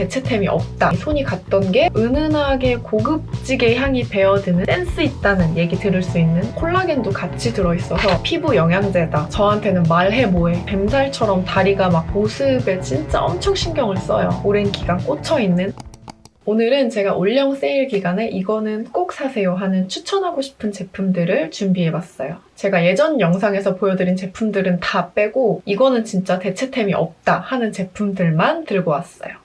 대체템이 없다. 손이 갔던 게 은은하게 고급지게 향이 배어드는 센스 있다는 얘기 들을 수 있는 콜라겐도 같이 들어있어서 피부 영양제다. 저한테는 말해 뭐해. 뱀살처럼 다리가 막 보습에 진짜 엄청 신경을 써요. 오랜 기간 꽂혀있는 오늘은 제가 올영 세일 기간에 이거는 꼭 사세요 하는 추천하고 싶은 제품들을 준비해봤어요. 제가 예전 영상에서 보여드린 제품들은 다 빼고 이거는 진짜 대체템이 없다 하는 제품들만 들고 왔어요.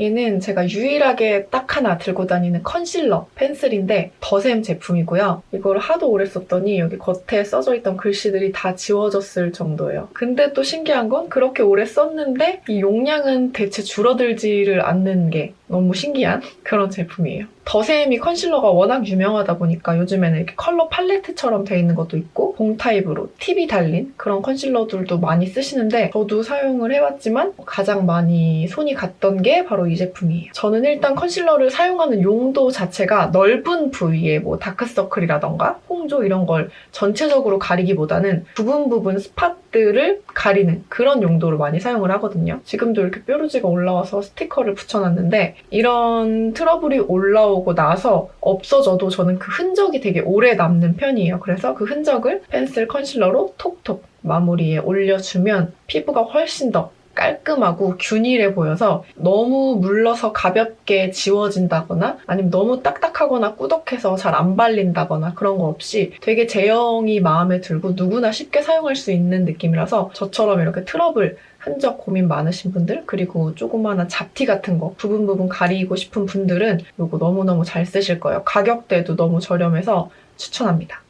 얘는 제가 유일하게 딱 하나 들고 다니는 컨실러 펜슬인데 더샘 제품이고요. 이걸 하도 오래 썼더니 여기 겉에 써져 있던 글씨들이 다 지워졌을 정도예요. 근데 또 신기한 건 그렇게 오래 썼는데 이 용량은 대체 줄어들지를 않는 게 너무 신기한 그런 제품이에요. 더샘이 컨실러가 워낙 유명하다 보니까 요즘에는 이렇게 컬러 팔레트처럼 돼 있는 것도 있고 봄 타입으로 팁이 달린 그런 컨실러들도 많이 쓰시는데 저도 사용을 해봤지만 가장 많이 손이 갔던 게 바로 이 제품이에요. 저는 일단 컨실러를 사용하는 용도 자체가 넓은 부위에 뭐 다크서클이라던가 홍조 이런 걸 전체적으로 가리기보다는 부분 부분 스팟들을 가리는 그런 용도로 많이 사용을 하거든요. 지금도 이렇게 뾰루지가 올라와서 스티커를 붙여놨는데 이런 트러블이 올라오고 나서 없어져도 저는 그 흔적이 되게 오래 남는 편이에요. 그래서 그 흔적을 펜슬 컨실러로 톡톡 마무리에 올려주면 피부가 훨씬 더 깔끔하고 균일해 보여서 너무 물러서 가볍게 지워진다거나 아니면 너무 딱딱하거나 꾸덕해서 잘 안 발린다거나 그런 거 없이 되게 제형이 마음에 들고 누구나 쉽게 사용할 수 있는 느낌이라서 저처럼 이렇게 트러블 흔적 고민 많으신 분들 그리고 조그마한 잡티 같은 거 부분 부분 가리고 싶은 분들은 이거 너무너무 잘 쓰실 거예요. 가격대도 너무 저렴해서 추천합니다.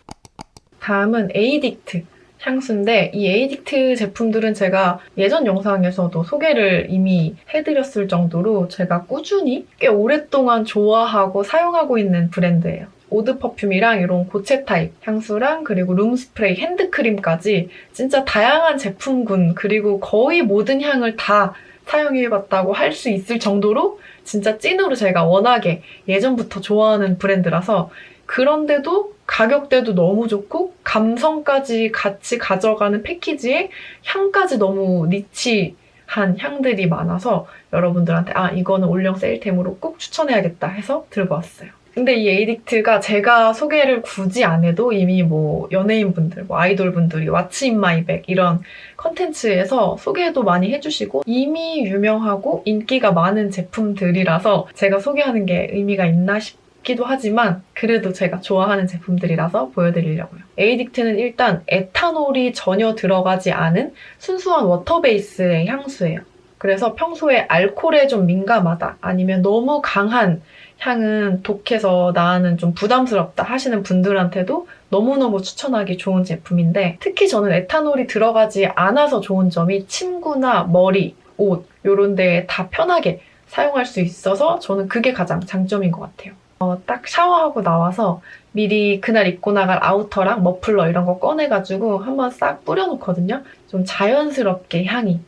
다음은 에이딕트 향수인데 이 에이딕트 제품들은 제가 예전 영상에서도 소개를 이미 해드렸을 정도로 제가 꾸준히 꽤 오랫동안 좋아하고 사용하고 있는 브랜드예요. 오드 퍼퓸이랑 이런 고체 타입 향수랑 그리고 룸 스프레이, 핸드크림까지 진짜 다양한 제품군 그리고 거의 모든 향을 다 사용해봤다고 할 수 있을 정도로 진짜 찐으로 제가 워낙에 예전부터 좋아하는 브랜드라서 그런데도 가격대도 너무 좋고 감성까지 같이 가져가는 패키지에 향까지 너무 니치한 향들이 많아서 여러분들한테 아 이거는 올영 세일템으로 꼭 추천해야겠다 해서 들고 왔어요. 근데 이 에이딕트가 제가 소개를 굳이 안 해도 이미 뭐 연예인분들, 뭐 아이돌분들이 왓츠 인 마이 백 이런 컨텐츠에서 소개도 많이 해주시고 이미 유명하고 인기가 많은 제품들이라서 제가 소개하는 게 의미가 있나 싶 기도 하지만 그래도 제가 좋아하는 제품들이라서 보여드리려고요. 에이딕트는 일단 에탄올이 전혀 들어가지 않은 순수한 워터 베이스의 향수예요. 그래서 평소에 알코올에 좀 민감하다 아니면 너무 강한 향은 독해서 나는 좀 부담스럽다 하시는 분들한테도 너무너무 추천하기 좋은 제품인데 특히 저는 에탄올이 들어가지 않아서 좋은 점이 침구나 머리, 옷 이런 데에 다 편하게 사용할 수 있어서 저는 그게 가장 장점인 것 같아요. 어, 딱 샤워하고 나와서 미리 그날 입고 나갈 아우터랑 머플러 이런 거 꺼내가지고 한번 싹 뿌려놓거든요. 좀 자연스럽게 향이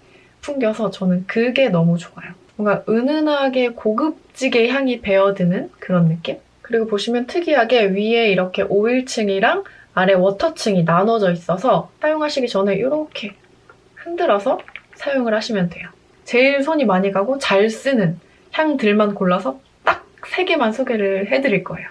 풍겨서 저는 그게 너무 좋아요. 뭔가 은은하게 고급지게 향이 배어드는 그런 느낌? 그리고 보시면 특이하게 위에 이렇게 오일층이랑 아래 워터층이 나눠져 있어서 사용하시기 전에 이렇게 흔들어서 사용을 하시면 돼요. 제일 손이 많이 가고 잘 쓰는 향들만 골라서 딱 3개만 소개를 해드릴 거예요.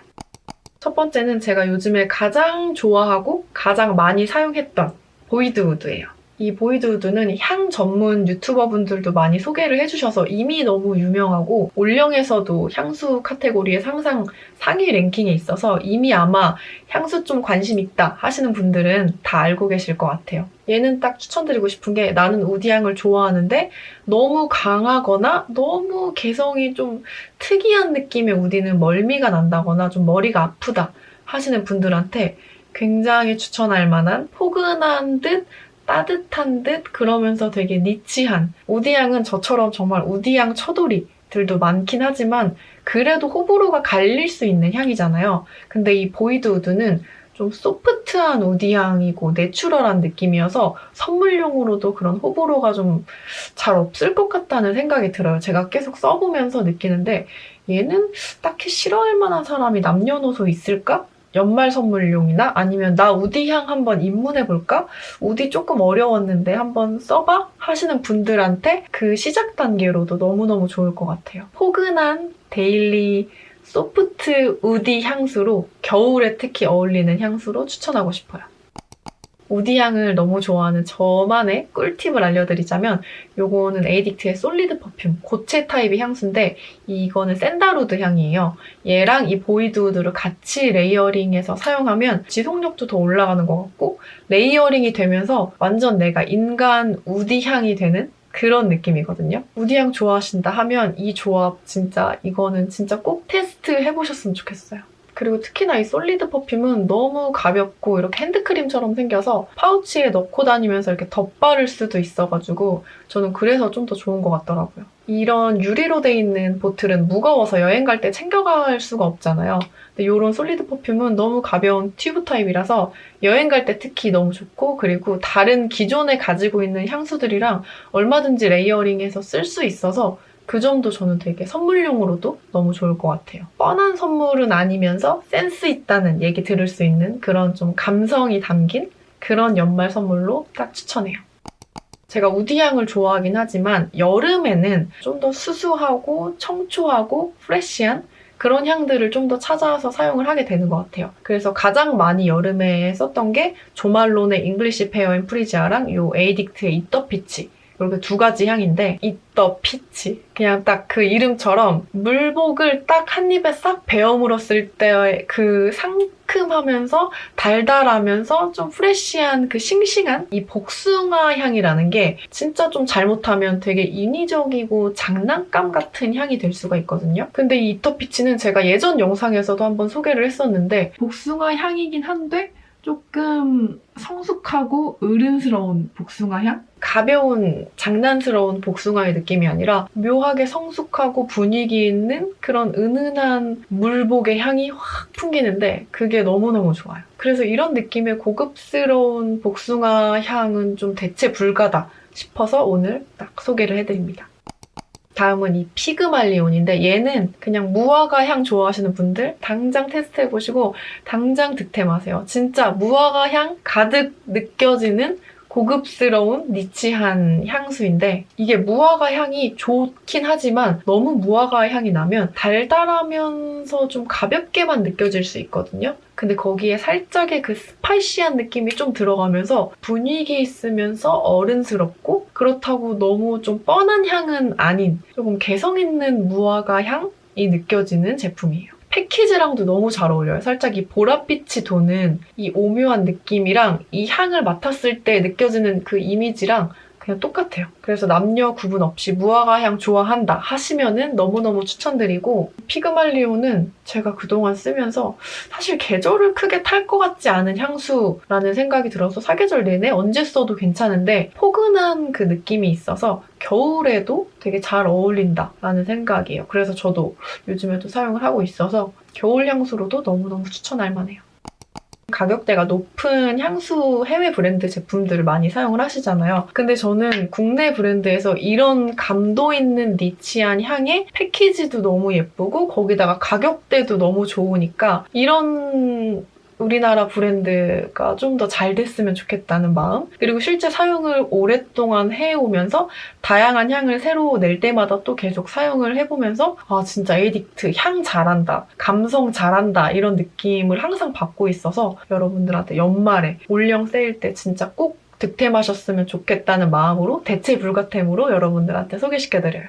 첫 번째는 제가 요즘에 가장 좋아하고 가장 많이 사용했던 보이드우드예요. 이 보이드우드는 향 전문 유튜버 분들도 많이 소개를 해주셔서 이미 너무 유명하고 올영에서도 향수 카테고리에 항상 상위 랭킹에 있어서 이미 아마 향수 좀 관심 있다 하시는 분들은 다 알고 계실 것 같아요. 얘는 딱 추천드리고 싶은 게 나는 우디향을 좋아하는데 너무 강하거나 너무 개성이 좀 특이한 느낌의 우디는 멀미가 난다거나 좀 머리가 아프다 하시는 분들한테 굉장히 추천할 만한 포근한 듯 따뜻한 듯 그러면서 되게 니치한 우디향은 저처럼 정말 우디향 처돌이 들도 많긴 하지만 그래도 호불호가 갈릴 수 있는 향이잖아요. 근데 이 보이드 우드는 좀 소프트한 우디향이고 내추럴한 느낌이어서 선물용으로도 그런 호불호가 좀 잘 없을 것 같다는 생각이 들어요. 제가 계속 써보면서 느끼는데 얘는 딱히 싫어할 만한 사람이 남녀노소 있을까? 연말 선물용이나 아니면 나 우디향 한번 입문해볼까? 우디 조금 어려웠는데 한번 써봐? 하시는 분들한테 그 시작 단계로도 너무너무 좋을 것 같아요. 포근한 데일리 소프트 우디 향수로 겨울에 특히 어울리는 향수로 추천하고 싶어요. 우디 향을 너무 좋아하는 저만의 꿀팁을 알려드리자면 요거는 에이딕트의 솔리드 퍼퓸 고체 타입의 향수인데 이거는 샌다루드 향이에요. 얘랑 이 보이드우드를 같이 레이어링해서 사용하면 지속력도 더 올라가는 것 같고 레이어링이 되면서 완전 내가 인간 우디 향이 되는 그런 느낌이거든요. 우디향 좋아하신다 하면 이 조합 진짜 이거는 진짜 꼭 테스트 해보셨으면 좋겠어요. 그리고 특히나 이 솔리드 퍼퓸은 너무 가볍고 이렇게 핸드크림처럼 생겨서 파우치에 넣고 다니면서 이렇게 덧바를 수도 있어가지고 저는 그래서 좀 더 좋은 것 같더라고요. 이런 유리로 돼 있는 보틀은 무거워서 여행 갈 때 챙겨갈 수가 없잖아요. 근데 이런 솔리드 퍼퓸은 너무 가벼운 튜브 타입이라서 여행 갈 때 특히 너무 좋고 그리고 다른 기존에 가지고 있는 향수들이랑 얼마든지 레이어링해서 쓸 수 있어서 그 점도 저는 되게 선물용으로도 너무 좋을 것 같아요. 뻔한 선물은 아니면서 센스 있다는 얘기 들을 수 있는 그런 좀 감성이 담긴 그런 연말 선물로 딱 추천해요. 제가 우디향을 좋아하긴 하지만 여름에는 좀 더 수수하고 청초하고 프레쉬한 그런 향들을 좀 더 찾아서 사용을 하게 되는 것 같아요. 그래서 가장 많이 여름에 썼던 게 조말론의 잉글리시 페어 앤 프리지아랑 요 에이딕트의 이더 피치 이렇게 두 가지 향인데 이더 피치 그냥 딱 그 이름처럼 물복을 딱 한 입에 싹 베어 물었을 때의 그 상큼하면서 달달하면서 좀 프레쉬한 그 싱싱한 이 복숭아 향이라는 게 진짜 좀 잘못하면 되게 인위적이고 장난감 같은 향이 될 수가 있거든요. 근데 이 이터 피치는 제가 예전 영상에서도 한번 소개를 했었는데 복숭아 향이긴 한데 조금 성숙하고 어른스러운 복숭아 향? 가벼운 장난스러운 복숭아의 느낌이 아니라 묘하게 성숙하고 분위기 있는 그런 은은한 물복의 향이 확 풍기는데 그게 너무너무 좋아요. 그래서 이런 느낌의 고급스러운 복숭아 향은 좀 대체 불가다 싶어서 오늘 딱 소개를 해드립니다. 다음은 이 피그말리온인데 얘는 그냥 무화과 향 좋아하시는 분들 당장 테스트해보시고 당장 득템하세요. 진짜 무화과 향 가득 느껴지는 고급스러운 니치한 향수인데 이게 무화과 향이 좋긴 하지만 너무 무화과 향이 나면 달달하면서 좀 가볍게만 느껴질 수 있거든요. 근데 거기에 살짝의 그 스파이시한 느낌이 좀 들어가면서 분위기 있으면서 어른스럽고 그렇다고 너무 좀 뻔한 향은 아닌 조금 개성 있는 무화과 향이 느껴지는 제품이에요. 패키지랑도 너무 잘 어울려요. 살짝 이 보랏빛이 도는 이 오묘한 느낌이랑 이 향을 맡았을 때 느껴지는 그 이미지랑 그냥 똑같아요. 그래서 남녀 구분 없이 무화과 향 좋아한다 하시면은 너무너무 추천드리고 피그말리오는 제가 그동안 쓰면서 사실 계절을 크게 탈 것 같지 않은 향수라는 생각이 들어서 사계절 내내 언제 써도 괜찮은데 포근한 그 느낌이 있어서 겨울에도 되게 잘 어울린다라는 생각이에요. 그래서 저도 요즘에도 사용을 하고 있어서 겨울 향수로도 너무너무 추천할 만해요. 가격대가 높은 향수 해외 브랜드 제품들을 많이 사용을 하시잖아요. 근데 저는 국내 브랜드에서 이런 감도 있는 니치한 향에 패키지도 너무 예쁘고 거기다가 가격대도 너무 좋으니까 이런 우리나라 브랜드가 좀 더 잘 됐으면 좋겠다는 마음 그리고 실제 사용을 오랫동안 해오면서 다양한 향을 새로 낼 때마다 또 계속 사용을 해보면서 아 진짜 에이딕트 향 잘한다 감성 잘한다 이런 느낌을 항상 받고 있어서 여러분들한테 연말에 올영 세일 때 진짜 꼭 득템하셨으면 좋겠다는 마음으로 대체 불가템으로 여러분들한테 소개시켜드려요.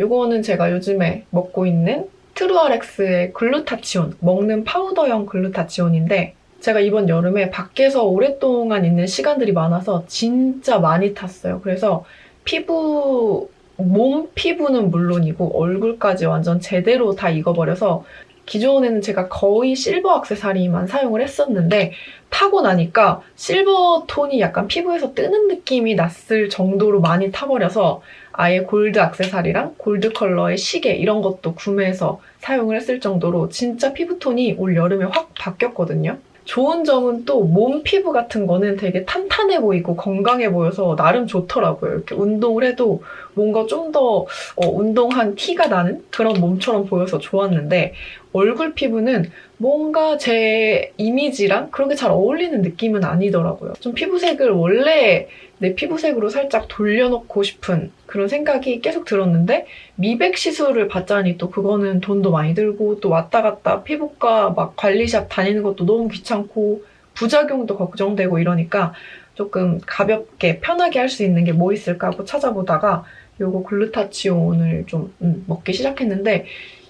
이거는 제가 요즘에 먹고 있는 트루아렉스의 글루타치온, 먹는 파우더형 글루타치온인데 제가 이번 여름에 밖에서 오랫동안 있는 시간들이 많아서 진짜 많이 탔어요. 그래서 피부, 몸 피부는 물론이고 얼굴까지 완전 제대로 다 익어버려서 기존에는 제가 거의 실버 악세사리만 사용을 했었는데 타고 나니까 실버 톤이 약간 피부에서 뜨는 느낌이 났을 정도로 많이 타버려서 아예 골드 악세사리랑 골드 컬러의 시계 이런 것도 구매해서 사용을 했을 정도로 진짜 피부톤이 올 여름에 확 바뀌었거든요. 좋은 점은 또 몸 피부 같은 거는 되게 탄탄해 보이고 건강해 보여서 나름 좋더라고요. 이렇게 운동을 해도 뭔가 좀더 운동한 티가 나는 그런 몸처럼 보여서 좋았는데 얼굴 피부는 뭔가 제 이미지랑 그렇게 잘 어울리는 느낌은 아니더라고요. 좀 피부색을 원래 내 피부색으로 살짝 돌려놓고 싶은 그런 생각이 계속 들었는데 미백 시술을 받자니 또 그거는 돈도 많이 들고 또 왔다 갔다 피부과 막 관리샵 다니는 것도 너무 귀찮고 부작용도 걱정되고 이러니까 조금 가볍게 편하게 할 수 있는 게 뭐 있을까 하고 찾아보다가 요거 글루타치온을 좀 음, 먹기 시작했는데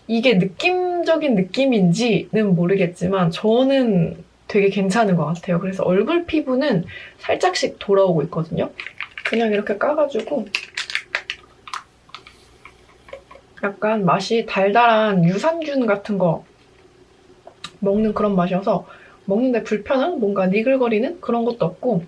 이게 느낌적인 느낌인지는 모르겠지만 저는 되게 괜찮은 것 같아요. 그래서 얼굴 피부는 살짝씩 돌아오고 있거든요. 그냥 이렇게 까가지고 약간 맛이 달달한 유산균 같은 거 먹는 그런 맛이어서 먹는데 불편한 뭔가 니글거리는 그런 것도 없고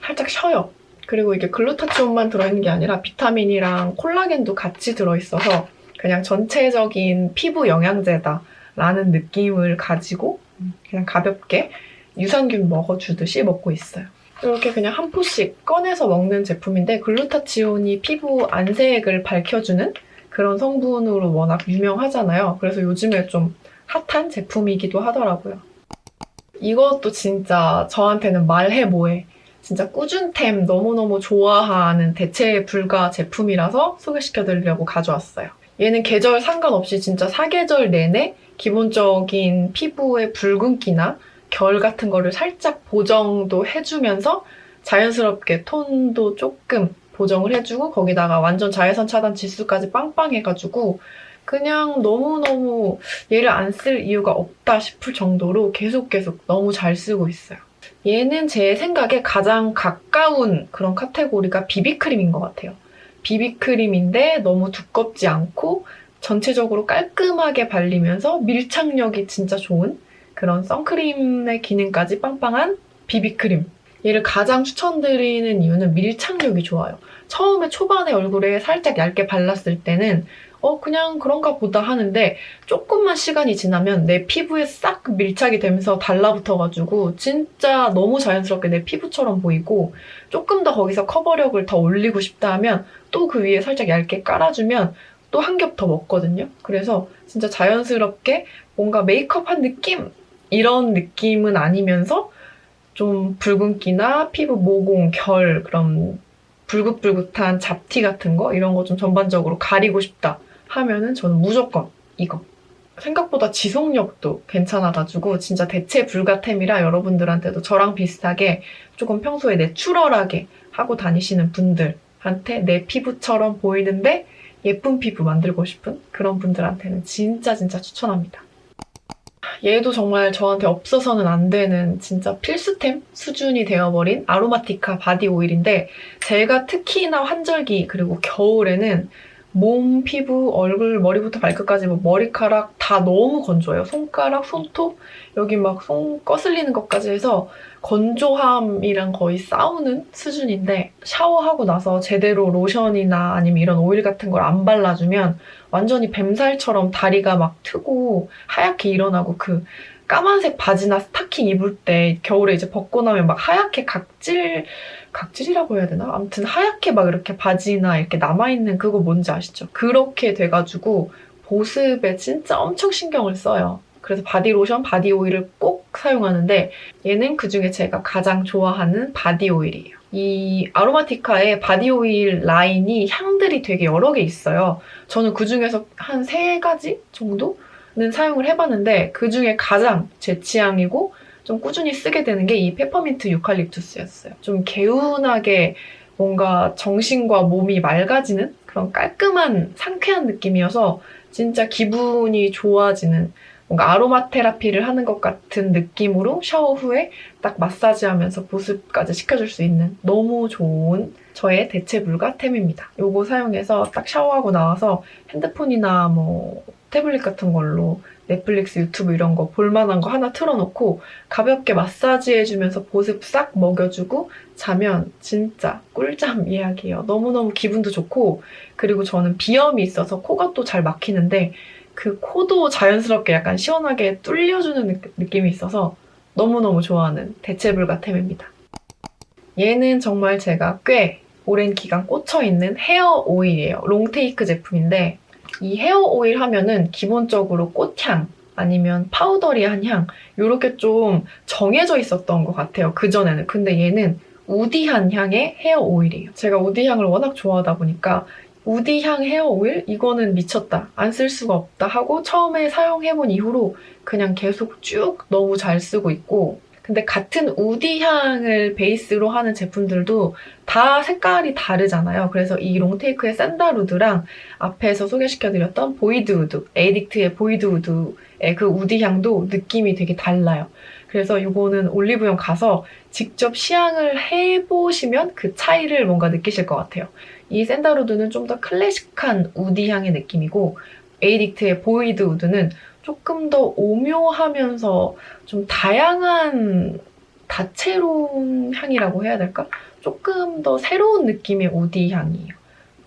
살짝 쉬어요. 그리고 이게 글루타치온만 들어있는 게 아니라 비타민이랑 콜라겐도 같이 들어있어서 그냥 전체적인 피부 영양제다라는 느낌을 가지고 그냥 가볍게 유산균 먹어주듯이 먹고 있어요. 이렇게 그냥 한 포씩 꺼내서 먹는 제품인데 글루타치온이 피부 안색을 밝혀주는 그런 성분으로 워낙 유명하잖아요. 그래서 요즘에 좀 핫한 제품이기도 하더라고요. 이것도 진짜 저한테는 말해 뭐해. 진짜 꾸준템 너무너무 좋아하는 대체 불가 제품이라서 소개시켜드리려고 가져왔어요. 얘는 계절 상관없이 진짜 사계절 내내 기본적인 피부의 붉은기나 결 같은 거를 살짝 보정도 해주면서 자연스럽게 톤도 조금 보정을 해주고 거기다가 완전 자외선 차단 지수까지 빵빵해가지고 그냥 너무너무 얘를 안 쓸 이유가 없다 싶을 정도로 계속 계속 너무 잘 쓰고 있어요. 얘는 제 생각에 가장 가까운 그런 카테고리가 비비크림인 것 같아요. 비비크림인데 너무 두껍지 않고 전체적으로 깔끔하게 발리면서 밀착력이 진짜 좋은 그런 선크림의 기능까지 빵빵한 비비크림. 얘를 가장 추천드리는 이유는 밀착력이 좋아요. 처음에 초반에 얼굴에 살짝 얇게 발랐을 때는 어, 그냥 그런가 보다 하는데 조금만 시간이 지나면 내 피부에 싹 밀착이 되면서 달라붙어가지고 진짜 너무 자연스럽게 내 피부처럼 보이고 조금 더 거기서 커버력을 더 올리고 싶다 하면 또 그 위에 살짝 얇게 깔아주면 또 한 겹 더 먹거든요. 그래서 진짜 자연스럽게 뭔가 메이크업한 느낌? 이런 느낌은 아니면서 좀 붉은기나 피부 모공, 결, 그런 불긋불긋한 잡티 같은 거 이런 거 좀 전반적으로 가리고 싶다 하면은 저는 무조건 이거. 생각보다 지속력도 괜찮아가지고 진짜 대체 불가템이라 여러분들한테도 저랑 비슷하게 조금 평소에 내추럴하게 하고 다니시는 분들 한테 내 피부처럼 보이는데 예쁜 피부 만들고 싶은 그런 분들한테는 진짜 진짜 추천합니다. 얘도 정말 저한테 없어서는 안 되는 진짜 필수템 수준이 되어버린 아로마티카 바디 오일인데 제가 특히나 환절기 그리고 겨울에는 몸, 피부, 얼굴, 머리부터 발끝까지 뭐 머리카락 다 너무 건조해요. 손가락, 손톱, 여기 막 손 거슬리는 것까지 해서 건조함이랑 거의 싸우는 수준인데 샤워하고 나서 제대로 로션이나 아니면 이런 오일 같은 걸 안 발라주면 완전히 뱀살처럼 다리가 막 트고 하얗게 일어나고 그 까만색 바지나 스타킹 입을 때 겨울에 이제 벗고 나면 막 하얗게 각질 각질이라고 해야 되나? 아무튼 하얗게 막 이렇게 바지나 이렇게 남아있는 그거 뭔지 아시죠? 그렇게 돼가지고 보습에 진짜 엄청 신경을 써요. 그래서 바디로션, 바디오일을 꼭 사용하는데 얘는 그중에 제가 가장 좋아하는 바디오일이에요. 이 아로마티카의 바디오일 라인이 향들이 되게 여러 개 있어요. 저는 그중에서 한 세 가지 정도 는 사용을 해봤는데 그 중에 가장 제 취향이고 좀 꾸준히 쓰게 되는 게 이 페퍼민트 유칼립투스였어요. 좀 개운하게 뭔가 정신과 몸이 맑아지는 그런 깔끔한 상쾌한 느낌이어서 진짜 기분이 좋아지는 뭔가 아로마 테라피를 하는 것 같은 느낌으로 샤워 후에 딱 마사지 하면서 보습까지 시켜줄 수 있는 너무 좋은 저의 대체 불가템입니다. 이거 사용해서 딱 샤워하고 나와서 핸드폰이나 뭐 태블릿 같은 걸로 넷플릭스, 유튜브 이런 거 볼만한 거 하나 틀어놓고 가볍게 마사지 해주면서 보습 싹 먹여주고 자면 진짜 꿀잠 이야기예요. 너무너무 기분도 좋고 그리고 저는 비염이 있어서 코가 또 잘 막히는데 그 코도 자연스럽게 약간 시원하게 뚫려주는 느낌이 있어서 너무너무 좋아하는 대체불가템입니다. 얘는 정말 제가 꽤 오랜 기간 꽂혀있는 헤어 오일이에요. 롱테이크 제품인데 이 헤어 오일 하면은 기본적으로 꽃향 아니면 파우더리한 향 이렇게 좀 정해져 있었던 것 같아요. 그전에는. 근데 얘는 우디한 향의 헤어 오일이에요. 제가 우디 향을 워낙 좋아하다 보니까 우디 향 헤어 오일? 이거는 미쳤다. 안 쓸 수가 없다 하고 처음에 사용해본 이후로 그냥 계속 쭉 너무 잘 쓰고 있고 근데 같은 우디 향을 베이스로 하는 제품들도 다 색깔이 다르잖아요. 그래서 이 롱테이크의 샌다루드랑 앞에서 소개시켜드렸던 보이드우드, 에이딕트의 보이드우드의 그 우디 향도 느낌이 되게 달라요. 그래서 이거는 올리브영 가서 직접 시향을 해보시면 그 차이를 뭔가 느끼실 것 같아요. 이 샌다루드는 좀 더 클래식한 우디 향의 느낌이고 에이딕트의 보이드 우드는 조금 더 오묘하면서 좀 다양한 다채로운 향이라고 해야 될까? 조금 더 새로운 느낌의 우디 향이에요.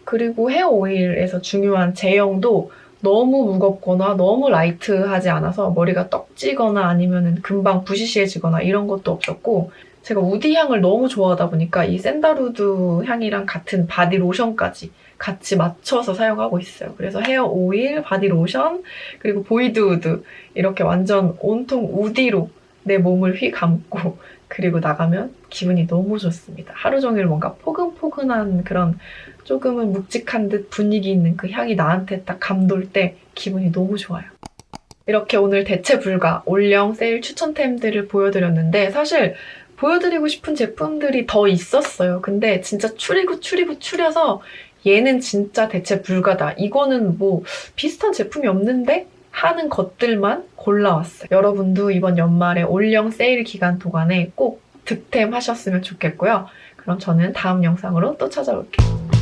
그리고 헤어 오일에서 중요한 제형도 너무 무겁거나 너무 라이트하지 않아서 머리가 떡지거나 아니면 금방 부시시해지거나 이런 것도 없었고 제가 우디 향을 너무 좋아하다 보니까 이 샌다루드 향이랑 같은 바디 로션까지 같이 맞춰서 사용하고 있어요. 그래서 헤어 오일, 바디 로션, 그리고 보이드 우드 이렇게 완전 온통 우디로 내 몸을 휘 감고 그리고 나가면 기분이 너무 좋습니다. 하루 종일 뭔가 포근포근한 그런 조금은 묵직한 듯 분위기 있는 그 향이 나한테 딱 감돌 때 기분이 너무 좋아요. 이렇게 오늘 대체 불가 올영 세일 추천템들을 보여드렸는데 사실 보여드리고 싶은 제품들이 더 있었어요. 근데 진짜 추리고 추리고 추려서 얘는 진짜 대체 불가다. 이거는 뭐 비슷한 제품이 없는데 하는 것들만 골라왔어요. 여러분도 이번 연말에 올영 세일 기간 동안에 꼭 득템하셨으면 좋겠고요. 그럼 저는 다음 영상으로 또 찾아올게요.